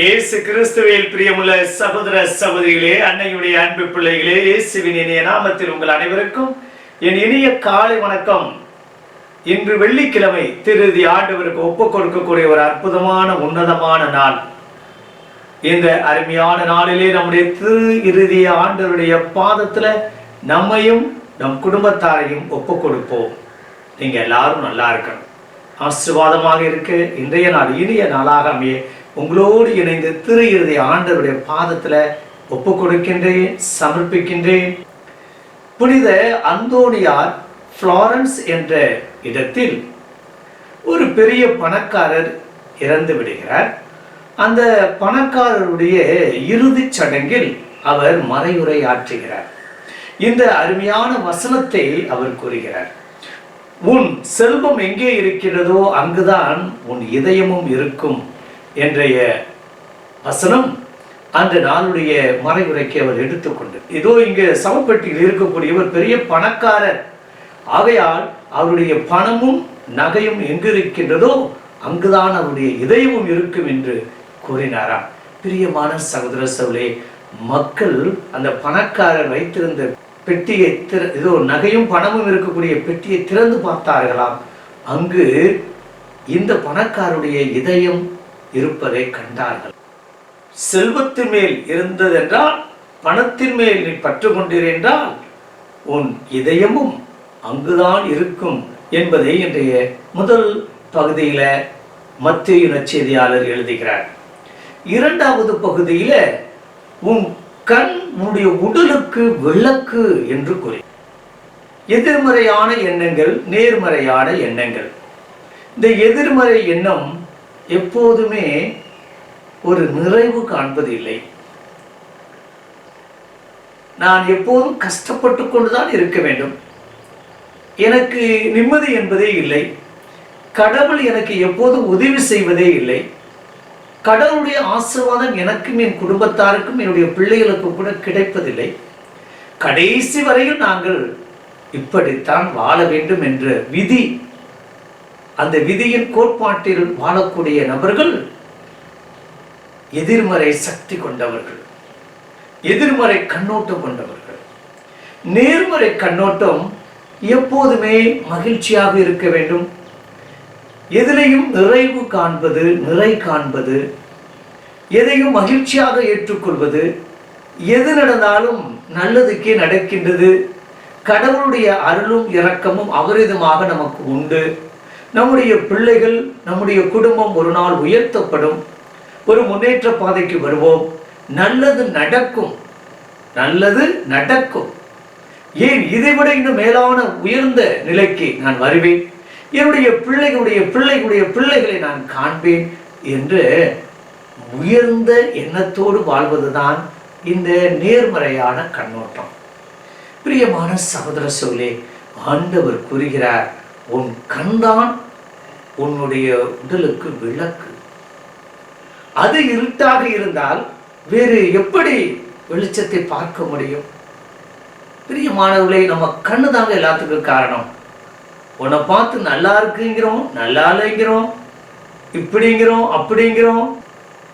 இயேசு கிறிஸ்துவில் பிரியமுள்ள சகோதர சகோதரிகளே அன்னையுடைய அன்பு பிள்ளைகளே இயேசுவின் இனிய நாமத்தில் உங்கள் அனைவருக்கும் என் இனிய காலை வணக்கம். இன்று வெள்ளிக்கிழமை திருதி ஆண்டவருக்கு ஒப்பு கொடுக்கக்கூடிய ஒரு அற்புதமான உன்னதமான நாள். இந்த அருமையான நாளிலே நம்முடைய திரு இறுதி ஆண்டவருடைய பாதத்துல நம்மையும் நம் குடும்பத்தாரையும் ஒப்பு கொடுப்போம். நீங்க எல்லாரும் நல்லா இருக்கணும். ஆசீர்வாதமாக இருக்க. இன்றைய நாள் இனிய நாளாக அமைய உங்களோடு இணைந்து திரு இறுதி ஆண்டருடைய பாதத்தில் ஒப்பு கொடுக்கின்றேன் சமர்ப்பிக்கின்றேன். புனித அந்தோனியார் ஃப்ளாரன்ஸ் என்ற இடத்தில் ஒரு பெரிய பணக்காரர் இறந்து விடுகிறார். அந்த பணக்காரருடைய இறுதிச் சடங்கில் அவர் மறையுரை ஆற்றுகிறார். இந்த அருமையான வசனத்தை அவர் கூறுகிறார். உன் செல்வம் எங்கே இருக்கிறதோ அங்குதான் உன் இதயமும் இருக்கும். என்றைய வசனம் அந்த நாளுடைய மறைவுரைக்கு அவர் எடுத்துக்கொண்டு இதோ இங்கு சமப்பட்டியில் இருக்கக்கூடியவர் பெரிய பணக்காரர். ஆகையால் அவருடைய பணமும் நகையும் எங்கு இருக்கின்றதோ அங்குதான் அவருடைய இதயமும் இருக்கும் என்று கூறினாராம். பிரியமான சகோதர சவுலே மக்கள் அந்த பணக்காரர் வைத்திருந்த பெட்டியை திற இதோ நகையும் பணமும் இருக்கக்கூடிய பெட்டியை திறந்து பார்த்தார்களாம். அங்கு இந்த பணக்காருடைய இதயம் இருப்பதை கண்டார்கள். செல்வத்தின் மேல் இருந்ததென்றால் பணத்தின் மேல் நீ பற்று கொண்டிருந்தால் உன் இதயமும் அங்குதான் இருக்கும் என்பதை இன்றைய முதல் பகுதியில மத்திய நற்செய்தியாளர் எழுதுகிறார். இரண்டாவது பகுதியில உன் கண் உன்னுடைய உடலுக்கு விளக்கு என்று கூறி. எதிர்மறையான எண்ணங்கள் நேர்மறையான எண்ணங்கள். இந்த எதிர்மறை எண்ணம் எப்போதுமே ஒரு நிறைவு காண்பது இல்லை. நான் எப்போதும் கஷ்டப்பட்டு கொண்டுதான் இருக்க வேண்டும். எனக்கு நிம்மதி என்பதே இல்லை. கடவுள் எனக்கு எப்போதும் உதவி செய்வதே இல்லை. கடவுளுடைய ஆசீர்வாதம் எனக்கும் என் குடும்பத்தாருக்கும் என்னுடைய பிள்ளைகளுக்கும் கூட கிடைப்பதில்லை. கடைசி வரையில் நாங்கள் இப்படித்தான் வாழ வேண்டும் என்ற விதி அந்த விதியின் கோட்பாட்டில் வாழக்கூடிய நபர்கள் எதிர்மறை சக்தி கொண்டவர்கள் எதிர்மறை கண்ணோட்டம் கொண்டவர்கள். நேர்மறை கண்ணோட்டம் எப்போதுமே மகிழ்ச்சியாக இருக்க வேண்டும். எதிலையும் நிறைவு காண்பது நிறை காண்பது எதையும் மகிழ்ச்சியாக ஏற்றுக்கொள்வது எது நடந்தாலும் நல்லதுக்கே நடக்கின்றது. கடவுளுடைய அருளும் இரக்கமும் அபரிதமாக நமக்கு உண்டு. நம்முடைய பிள்ளைகள் நம்முடைய குடும்பம் ஒரு நாள் உயர்த்தப்படும். ஒரு முன்னேற்ற பாதைக்கு வருவோம். நல்லது நடக்கும். நல்லது நடக்கும். ஏன் இதைவிட இன்னும் மேலான உயர்ந்த நிலைக்கு நான் வருவேன்? என்னுடைய பிள்ளைகளுடைய பிள்ளைகளுடைய பிள்ளைகளை நான் காண்பேன் என்று உயர்ந்த எண்ணத்தோடு வாழ்வதுதான் இந்த நேர்மறையான கண்ணோட்டம். பிரியமான சகோதர சொல்லே ஆண்டவர் கூறுகிறார் உன் கண்தான் உன்னுடைய உடலுக்கு விளக்கு. அது இருட்டாக இருந்தால் வேறு எப்படி வெளிச்சத்தை பார்க்க முடியும்? பிரியமானவர்களே நம்ம கண்ணு தாங்க எல்லாத்துக்கும் காரணம். உன்னை பார்த்து நல்லா இருக்குங்கிறோம் நல்லா இல்லைங்கிறோம் இப்படிங்கிறோம் அப்படிங்கிறோம்.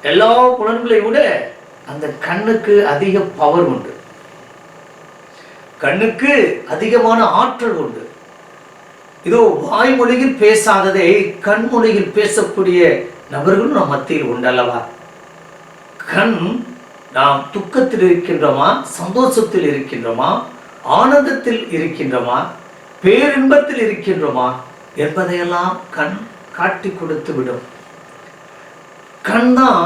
எல்லா புலன்களை விட அந்த கண்ணுக்கு அதிக பவர் உண்டு. கண்ணுக்கு அதிகமான ஆற்றல் உண்டு. இதோ வாய்மொழியில் பேசாததை கண்மொழியில் பேசக்கூடிய நபர்களும் நம் மத்தியில் உண்டல்லவா? கண் நாம் துக்கத்தில் இருக்கின்றோமா சந்தோஷத்தில் இருக்கின்றோமா ஆனந்தத்தில் இருக்கின்றோமா பேரின்பத்தில் இருக்கின்றோமா என்பதையெல்லாம் கண் காட்டி கொடுத்து விடும். கண் தான்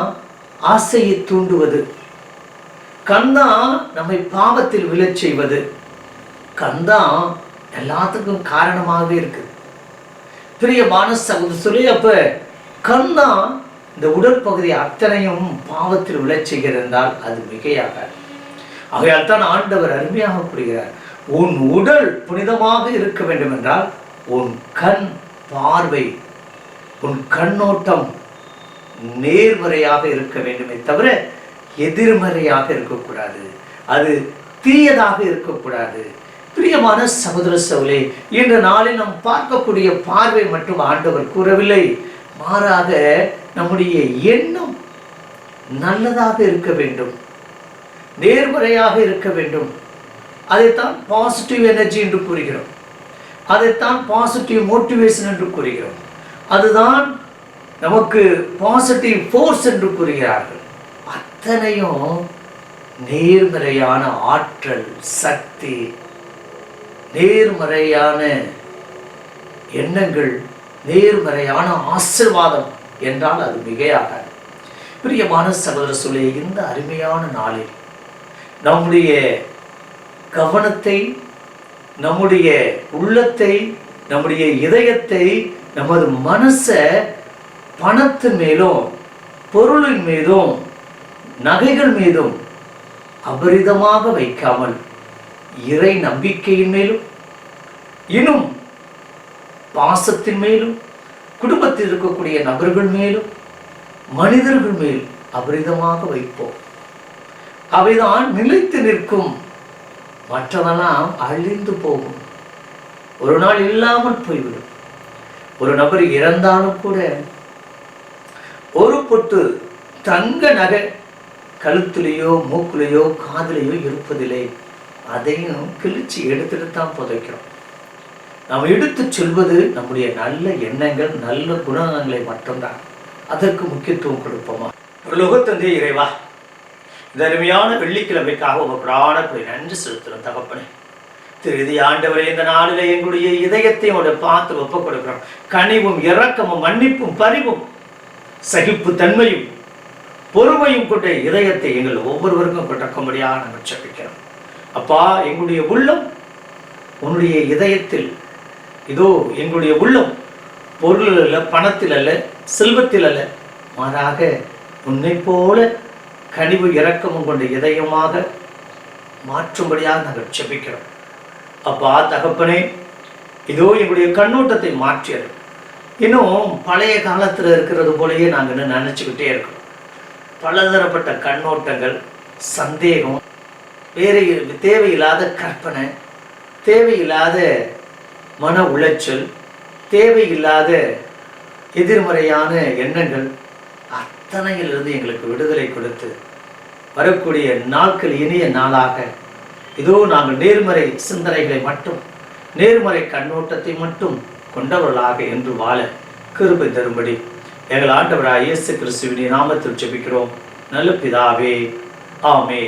ஆசையை தூண்டுவது. கண் தான் நம்மை பாவத்தில் விழச் செய்வது. கண் தான் எல்லாத்துக்கும் காரணமாகவே இருக்கு. பிரியமான சகோதர சொல்லி அப்ப கண் தான் இந்த உடல் பகுதி அத்தனையும் பாவத்தில் விழச் அது மிகையாக ஆகையால் தான் ஆண்டவர் அருமையாக கூறுகிறார் உன் உடல் புனிதமாக இருக்க வேண்டும் என்றால் உன் கண் பார்வை உன் கண்ணோட்டம் நேர்மறையாக இருக்க வேண்டுமே தவிர எதிர்மறையாக இருக்கக்கூடாது. அது தீயதாக இருக்கக்கூடாது. பிரியமான சகோதர சவுலே இன்ற நாளில் நாம் பார்க்கக்கூடிய பார்வை மட்டும் ஆண்டவர் கூறவில்லை. மாறாக நம்முடைய எண்ணம் நல்லதாக இருக்க வேண்டும். நேர்மறையாக இருக்க வேண்டும். அதைத்தான் பாசிட்டிவ் எனர்ஜி என்று கூறுகிறோம். அதைத்தான் பாசிட்டிவ் மோட்டிவேஷன் என்று கூறுகிறோம். அதுதான் நமக்கு பாசிட்டிவ் ஃபோர்ஸ் என்று கூறுகிறார்கள். அத்தனையும் நேர்மறையான ஆற்றல் சக்தி நேர்மறையான எண்ணங்கள் நேர்மறையான ஆசிர்வாதம் என்றால் அது மிகையாக பிரியமான சகோதர சொல்லிய இந்த அருமையான நாளில் நம்முடைய கவனத்தை நம்முடைய உள்ளத்தை நம்முடைய இதயத்தை நமது மனசை பணத்தின் மேலும் பொருளின் மீதும் நகைகள் மீதும் அபரிதமாக வைக்காமல் இறை நம்பிக்கையின் மேலும் இன்னும் பாசத்தின் மேலும் குடும்பத்தில் இருக்கக்கூடிய நபர்கள் மேலும் மனிதர்கள் மேல் அபரிதமாக வைப்போம். அவைதான் நிலைத்து நிற்கும். மற்றதெல்லாம் அழிந்து போகும். ஒரு நாள் இல்லாமல் போய்விடும். ஒரு நபர் இறந்தாலும் கூட ஒரு பொட்டு தங்க நகை கழுத்துலேயோ மூக்குலேயோ காதுலேயோ இருப்பதில்லை. அதையும் கிழிச்சு எடுத்துட்டு தான் புதைக்கிறோம். நாம் எடுத்து சொல்வது நம்முடைய நல்ல எண்ணங்கள் நல்ல குணங்களை மட்டும்தான். அதற்கு முக்கியத்துவம் கொடுப்போமா? லோகத்தந்தை இறைவா இந்த அருமையான வெள்ளிக்கிழமைக்காக உங்க பிராண போய் நன்றி செலுத்துறோம் தகப்பனே. திருதி ஆண்டவரே இந்த நாளில் எங்களுடைய இதயத்தை பார்த்து ஒப்ப கொடுக்கிறோம் கனிவும் இரக்கமும் மன்னிப்பும் பரிவும் சகிப்பு தன்மையும் பொறுமையும் கொண்ட இதயத்தை எங்கள் ஒவ்வொருவருக்கும் கொட்டக்கும்படியாக நாங்கள் செபிக்கிறோம் அப்பா எங்களுடைய உள்ளம் உன்னுடைய இதயத்தில். இதோ எங்களுடைய உள்ளம் பொருள் அல்ல பணத்தில் அல்ல செல்வத்தில் அல்ல. மாறாக உன்னை போல கனிவு இரக்கமும் கொண்ட இதயமாக மாற்றும்படியாக நாங்கள் செபிக்கிறோம் அப்பா தகப்பனே இதோ எங்களுடைய கண்ணோட்டத்தை மாற்றியது. இன்னும் பழைய காலத்தில் இருக்கிறது போலயே நாங்கள் நினச்சிக்கிட்டே இருக்கோம். பலதரப்பட்ட கண்ணோட்டங்கள் சந்தேகம் வேறு தேவையில்லாத கற்பனை தேவையில்லாத மன உளைச்சல் தேவையில்லாத எதிர்மறையான எண்ணங்கள் அத்தனையிலிருந்து எங்களுக்கு விடுதலை கொடுத்து வரக்கூடிய நாட்கள் இனிய நாளாக. இதோ நாங்கள் நேர்மறை சிந்தனைகளை மட்டும் நேர்மறை கண்ணோட்டத்தை மட்டும் கொண்டவர்களாக என்று வாழ கிருபை தரும்படி எங்கள் ஆண்டவராக இயேசு கிறிஸ்துவின் நாமத்தில் ஜெபிக்கிறோம். நல்ல பிதாவே ஆமே